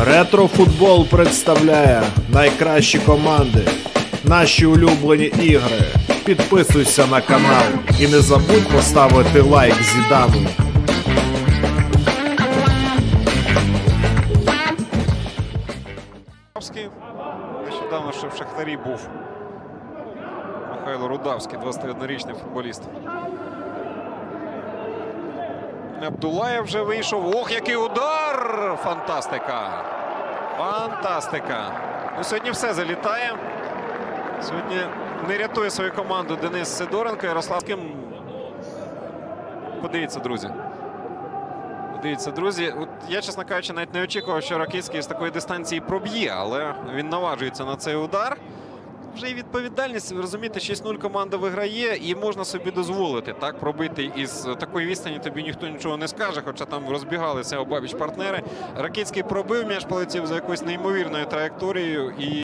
Ретрофутбол представляє найкращі команди, наші улюблені ігри. Підписуйся на канал і не забудь поставити лайк Зідану. Нещодавно ще в Шахтарі був Михайло Рудавський, 21-річний футболіст. Абдулаєв вже вийшов. Ох, який удар! Фантастика! Фантастика! Ну, сьогодні все залітає. Сьогодні не рятує свою команду Денис Сидоренко. Ярослав Ким. Подивіться, друзі. Дивіться, друзі, от я, чесно кажучи, навіть не очікував, що Ракицький з такої дистанції проб'є, але він наважується на цей удар. Вже і відповідальність, розуміти, розумієте, 6-0 команда виграє, і можна собі дозволити так пробити із такої відстані. Тобі ніхто нічого не скаже, хоча там розбігалися обабіч партнери. Ракицький пробив м'яч полетів за якоюсь неймовірною траєкторією і.